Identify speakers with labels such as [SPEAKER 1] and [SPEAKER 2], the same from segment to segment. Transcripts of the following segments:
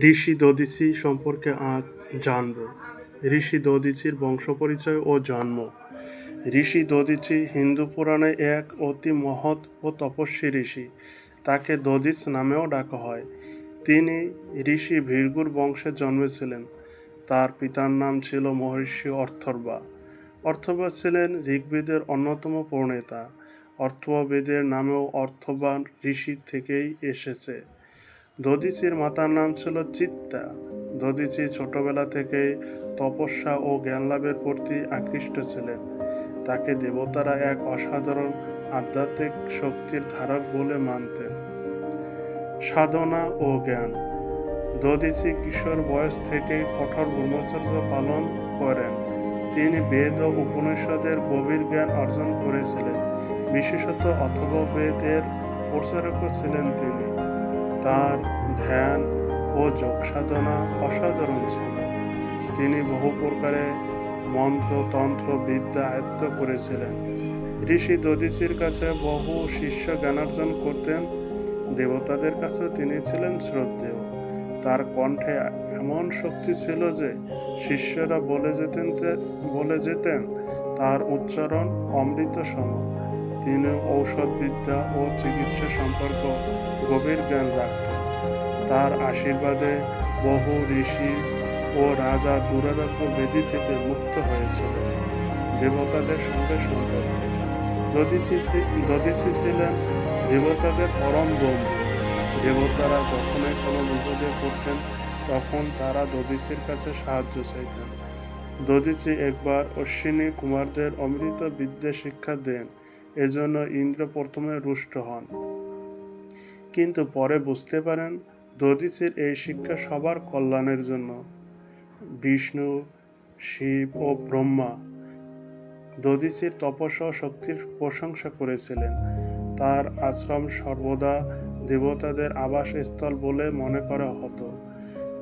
[SPEAKER 1] ঋষি দধিচি সম্পর্কে আজ জানব। ঋষি দধিচির বংশপরিচয় ও জন্ম। ঋষি দধিচি হিন্দু পুরাণে এক অতি মহৎ ও তপস্বী ঋষি। তাকে দধিচ নামেও ডাকা হয়। তিনি ঋষি ভৃগুর বংশে জন্মেছিলেন। তার পিতার নাম ছিল মহর্ষি অর্থর্বা অর্থবা ছিলেন ঋগ্বেদের অন্যতম প্রণেতা। অর্থবেদের নামেও অর্থবান ঋষির থেকেই এসেছে। দধিচির মাতার নাম ছিল চিত্তা। দধিচি ছোটবেলা থেকেই তপস্যা ও জ্ঞানলাভের প্রতি আকৃষ্ট ছিলেন। তাকে দেবতারা এক অসাধারণ আধ্যাত্মিক শক্তির ধারক বলে মানতেন। সাধনা ও জ্ঞান। দধিচি কিশোর বয়স থেকেই কঠোর ব্রহ্মচর্য পালন করেন। তিনি বেদ ও উপনিষদের গভীর জ্ঞান অর্জন করেছিলেন। বিশেষত অথবা বেদের প্রচারকও ছিলেন তিনি। তার ধ্যান ও যোগ সাধনা অসাধারণ ছিল। তিনি বহু প্রকারে মন্ত্র তন্ত্র বিদ্যা আয়ত্ত করেছিলেন। ঋষি দধিচির কাছে বহু শিষ্য জ্ঞানার্জন করতেন। দেবতাদের কাছেও তিনি ছিলেন শ্রদ্ধেয়। তার কণ্ঠে এমন শক্তি ছিল যে, শিষ্যরা বলে যেতেন বলে যেতেন, তার উচ্চারণ অমৃত সম তিনি ঔষধবিদ্যা ও চিকিৎসা সম্পর্ক গভীর জ্ঞান রাখত। তার আশীর্বাদে বহু ঋষি ও রাজা দুরারোগ্য বেদি থেকে মুক্ত হয়েছিল। দেবতাদের সঙ্গে সম্পর্ক। দধিচি ছিলেন দেবতাদের পরম বন্ধু দেবতারা যখনই কোনো বিপদে পড়তেন, তখন তারা দধিচির কাছে সাহায্য চাইতেন। দধিচি একবার অশ্বিনী কুমারদের অমৃত বিদ্যা শিক্ষা দেন। এজন্য ইন্দ্র প্রথমে রুষ্ট হন। কিন্তু পরে বুঝতে পারেন দধিচির এই শিক্ষা সবার কল্যাণের জন্য। বিষ্ণু, শিব ও ব্রহ্মা দধিচির তপস্যা শক্তির প্রশংসা করেছিলেন। তার আশ্রম সর্বদা দেবতাদের আবাসস্থল বলে মনে করা হতো।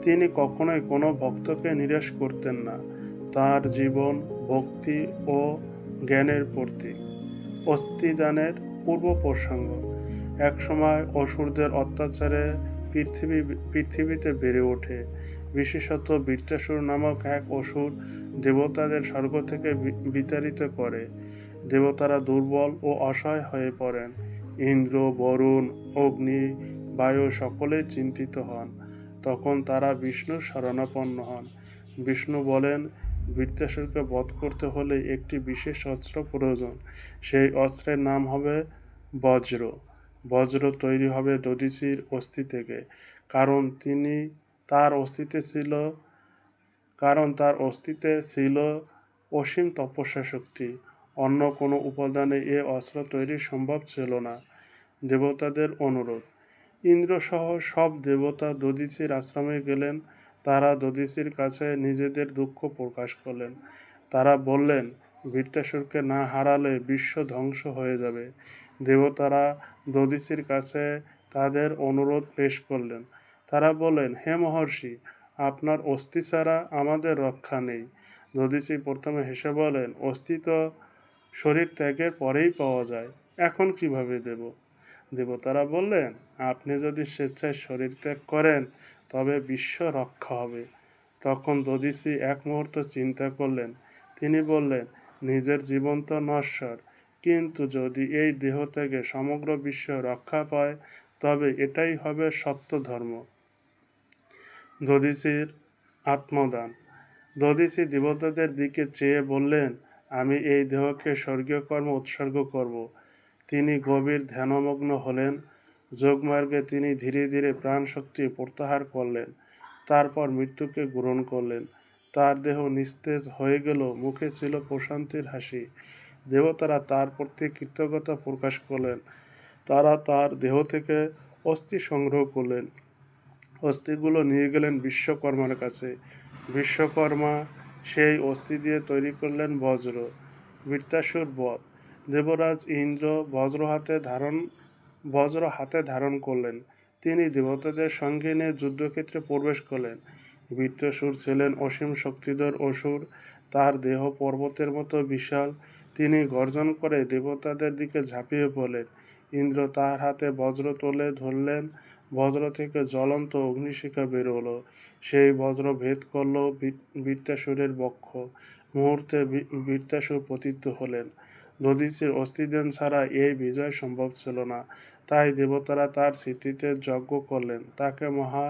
[SPEAKER 1] তিনি কখনোই কোনো ভক্তকে নিরাশ করতেন না। তার জীবন, ভক্তি ও জ্ঞানের প্রতীক অস্থিদানের পূর্ব প্রসঙ্গ। একসময় অসুরদের অত্যাচারে পৃথিবী, পৃথিবীতে বেড়ে ওঠে। বিশেষত বৃত্তাসুর নামক এক অসুর দেবতাদের স্বর্গ থেকে বিতাড়িত করে। দেবতারা দুর্বল ও অসহায় হয়ে পড়েন। ইন্দ্র, বরুণ, অগ্নি, বায়ু সকলেই চিন্তিত হন। তখন তারা বিষ্ণুর শরণাপন্ন হন। বিষ্ণু বলেন, বৃত্তাসুরকে বধ করতে হলে একটি বিশেষ অস্ত্র প্রয়োজন। সেই অস্ত্রের নাম হবে বজ্র। বজ্র তৈরি হবে দধিচির অস্থি থেকে। কারণ তিনি তার অস্তিত্বে ছিল, কারণ তার অস্তিত্বে ছিল অসীম তপস্যা শক্তি। অন্য কোনো উপাদানে এ অস্ত্র তৈরি সম্ভব ছিল না। দেবতাদের অনুরোধ। ইন্দ্রসহ সব দেবতা দধিচির আশ্রমে গেলেন। তারা দধিচির কাছে নিজেদের দুঃখ প্রকাশ করলেন। তারা বললেন বৃত্তাসুরকে না হারালে বিশ্ব ধ্বংস হয়ে যাবে। দেবতারা দধিচির কাছে তাদের অনুরোধ পেশ করলেন। তারা বললেন, হে মহর্ষি, আপনার অস্থি ছাড়া আমাদের রক্ষা নেই। দধিচি প্রথমে হেসে বলেন অস্তিত্ব শরীর ত্যাগের পরেই পাওয়া যায়, এখন কীভাবে দেব? দেবতারা বললেন, আপনি যদি স্বেচ্ছায় শরীর ত্যাগ করেন, তবে বিশ্ব রক্ষা হবে। তখন দদিসি এক মুহূর্ত চিন্তা করলেন। তিনি বললেন, নিজের জীবন তো নশ্বর কিন্তু যদি এই দেহ থেকে সমগ্র বিশ্ব রক্ষা পায়, তবে এটাই হবে সত্য ধর্ম। দধিচির আত্মদান। দধিচি দেবতাদের দিকে চেয়ে বললেন, আমি এই দেহকে স্বর্গীয় কর্ম উৎসর্গ করব। তিনি গভীর ধ্যানমগ্ন হলেন। যোগমার্গে তিনি ধীরে ধীরে প্রাণশক্তি প্রত্যাহার করলেন। তারপর মৃত্যুকে গ্রহণ করলেন। তার দেহ নিস্তেজ হয়ে গেল, মুখে ছিল প্রশান্তির হাসি। দেবতারা তার প্রতি কৃতজ্ঞতা প্রকাশ করলেন। তারা তার দেহ থেকে অস্থি সংগ্রহ করলেন। অস্থিগুলো নিয়ে গেলেন বিশ্বকর্মার কাছে। বিশ্বকর্মা সেই অস্থি দিয়ে তৈরি করলেন বজ্র, বৃত্তাসুর বধ। দেবরাজ ইন্দ্র বজ্র হাতে ধারণ, বজ্র হাতে ধারণ করলেন। তিনি দেবতাদের সঙ্গে নিয়ে যুদ্ধক্ষেত্রে প্রবেশ করলেন। বৃত্তাসুর ছিলেন অসীম শক্তিধর অসুর। তার দেহ পর্বতের মতো বিশাল। তিনি গর্জন করে দেবতাদের দিকে ঝাঁপিয়ে পড়লেন। ইন্দ্র তার হাতে বজ্র তুলে ধরলেন। বজ্র থেকে জ্বলন্ত অগ্নিশিখা বেরোলো সেই বজ্র ভেদ করল বৃত্তাসুরের বক্ষ। মুহূর্তে বৃত্তাসুর পতিত হলেন। দধিচির অস্থিদান ছাড়া এই বিজয় সম্ভব ছিল না। তাই দেবতারা তার স্মৃতিতে যজ্ঞ করলেন। তাকে মহা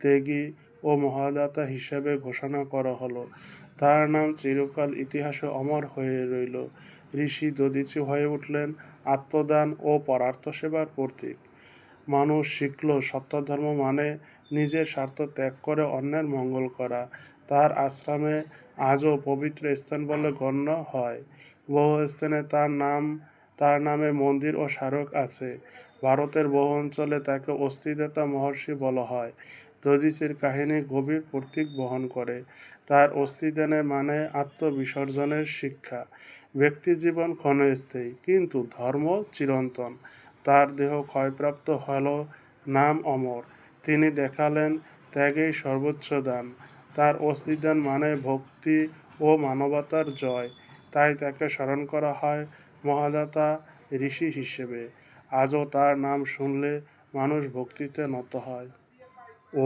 [SPEAKER 1] মহাত্যাগী ও মহাদাতা হিসেবে ঘোষণা করা হলো। তার নাম চিরকাল ইতিহাসে অমর হয়ে রইল। ঋষি দধিচি হয়ে উঠলেন আত্মদান ও পরার্থ সেবার প্রতীক। মানুষ শিখল সত্যধর্ম মানে নিজের স্বার্থ ত্যাগ করে অন্যের মঙ্গল করা। তার আশ্রমে আজও পবিত্র স্থান বলে গণ্য হয়। বহু স্থানে তার নাম, তার নামে মন্দির ও স্মারক আছে। ভারতের বহু অঞ্চলে তাকে অস্থিদাতা মহর্ষি বলা হয়। দধিচির কাহিনী গভীর প্রতীক বহন করে। তার অস্থিদানে মানে আত্মবিসর্জনের শিক্ষা। ব্যক্তি জীবন ক্ষণস্থায়ী, কিন্তু ধর্ম চিরন্তন। তার দেহ ক্ষয়প্রাপ্ত হল নাম অমর। তিনি দেখালেন ত্যাগেই সর্বোচ্চ দান। তার অস্থিদান মানে ভক্তি ও মানবতার জয়। তাই তাকে স্মরণ করা হয় মহাদাতা ঋষি হিসেবে। আজও তার নাম শুনলে মানুষ ভক্তিতে নত হয়। ও